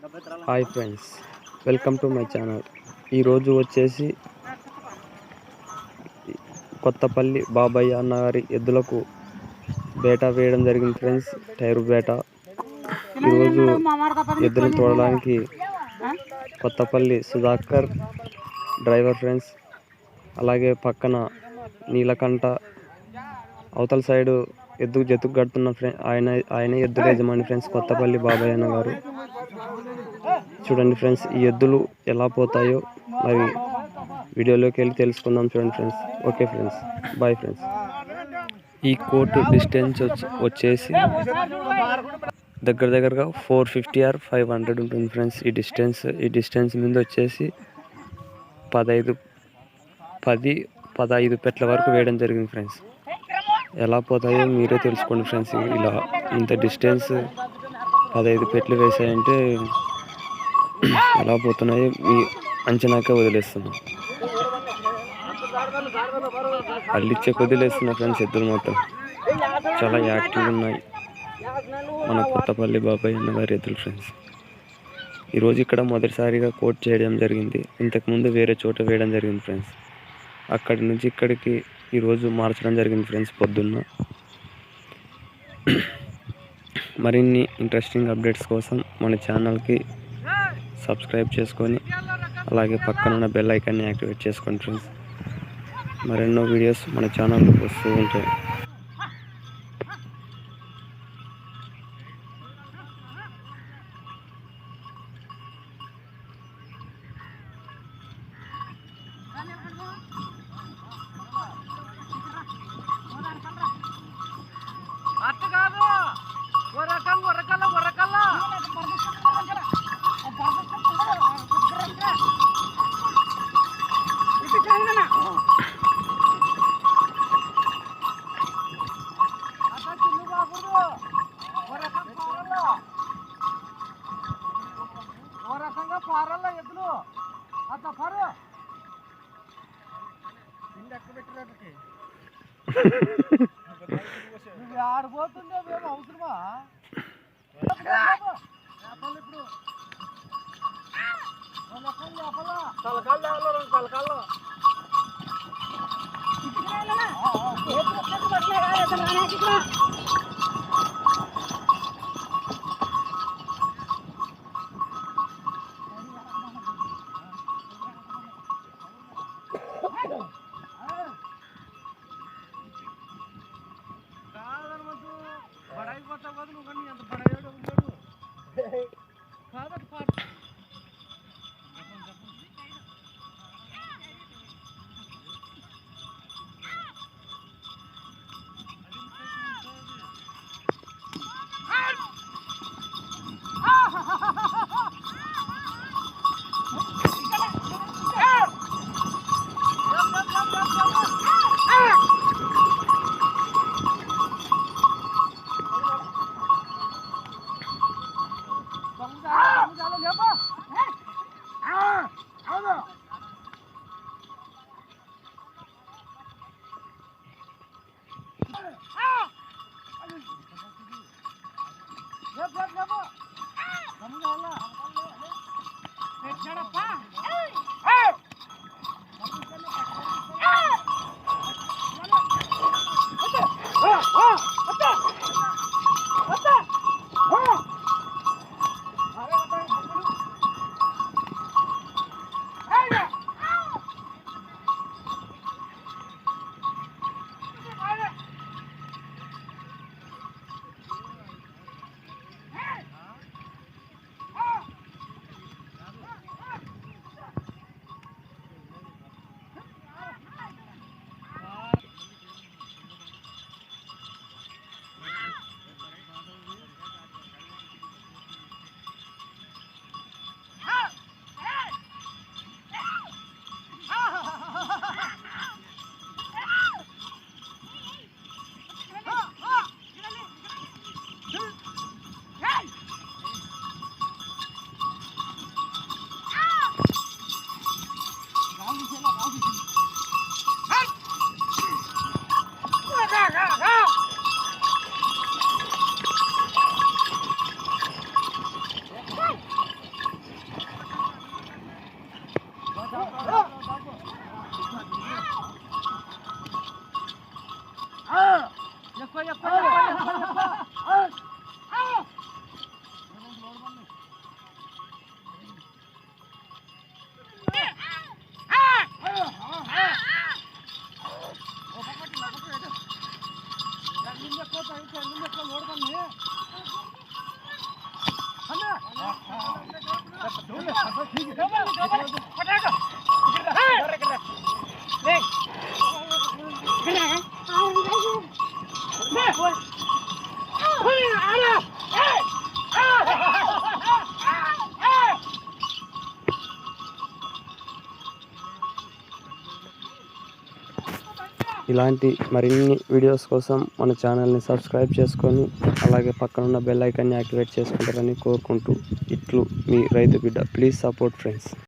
Hi friends welcome to my channel ఈరోజు వచ్చేసి కొత్తపల్లి బాబాయ్ అన్నగారి ఎద్దులకు బేట వేయడం జరిగింది ఫ్రెండ్స్ టైరు బేట. ఈరోజు ఎద్దులను తోడడానికి కొత్తపల్లి సుధాకర్ డ్రైవర్ ఫ్రెండ్స్ అలాగే పక్కన నీలకంఠ అవతల సైడు ఎద్దుకు జతుకు కడుతున్న ఫ్రెండ్ ఆయన ఆయన ఎద్దుల యజమాని ఫ్రెండ్స్ కొత్తపల్లి బాబాయ్ అన్న గారు చూడండి ఫ్రెండ్స్ ఈ ఎద్దులు ఎలా పోతాయో మరి వీడియోలోకి వెళ్ళి తెలుసుకుందాం చూడండి friends. Okay friends bye friends. ఈ కోర్టు డిస్టెన్స్ వచ్చి- వచ్చేసి దగ్గర దగ్గరగా four fifty or five hundred ఉంటుంది ఫ్రెండ్స్ ఈ డిస్టెన్స్. ఈ డిస్టెన్స్ మీద వచ్చేసి పదహైదు పది పదహైదు పెట్ల వరకు వేయడం జరిగింది ఫ్రెండ్స్. ఎలా పోతాయో మీరే తెలుసుకోండి ఫ్రెండ్స్. ఇలా ఇంత డిస్టెన్స్ పదహైదు పెట్లు వేసాయంటే ఎలా పోతున్నాయో. మీ అంచనాకే వదిలేస్తున్నాం. అల్లిచ్చే వదిలేస్తున్నా ఫ్రెండ్స్ ఎద్దులు మాత్రం. చాలా యాక్టివ్గా ఉన్నాయి. మన కొత్తపల్లి బాబాయ్ అన్న గారి ఎద్దులు ఫ్రెండ్స్. ఈరోజు ఇక్కడ మొదటిసారిగా కోట్ చేయడం జరిగింది. ఇంతకుముందు వేరే చోట వేయడం జరిగింది ఫ్రెండ్స్. అక్కడి నుంచి ఇక్కడికి ఈరోజు మార్చడం జరిగింది ఫ్రెండ్స్ పొద్దున్న. మరిన్ని ఇంట్రెస్టింగ్ అప్డేట్స్ కోసం మన ఛానల్కి సబ్స్క్రైబ్ చేసుకొని అలాగే పక్కన ఉన్న బెల్ ఐకాన్ని యాక్టివేట్ చేసుకోండి ఫ్రెండ్స్ మరెన్నో వీడియోస్ మన ఛానల్లో వస్తూ ఉంటాయి. అట్టు కాదు ఓ ఉరకల్ల ఉరకల్ల అట్ట చిల్లు కాకూడదు ఉరకం పారల్ల ఓ రకంగా పారల్ల ఎద్దులు. అట్ట పారు. కింద ఎక్క పెట్టినట్టుకి నువ్వు ఆడిపోతుండే మేము అవసరమా? ఇప్పుడు తలకాళ్ళు రెండు తలకాళ్ళు కాదనమాట ಗಮ್ಮಲ್ಲ Come on, come on. ఇలాంటి మరిన్ని వీడియోస్ కోసం మన ఛానల్ని సబ్స్క్రైబ్ చేసుకొని అలాగే పక్కనున్న బెల్ ఐకాన్ని యాక్టివేట్ చేసుకుంటారని కోరుకుంటూ ఇట్లు మీ రైతు బిడ్డ. Please support friends.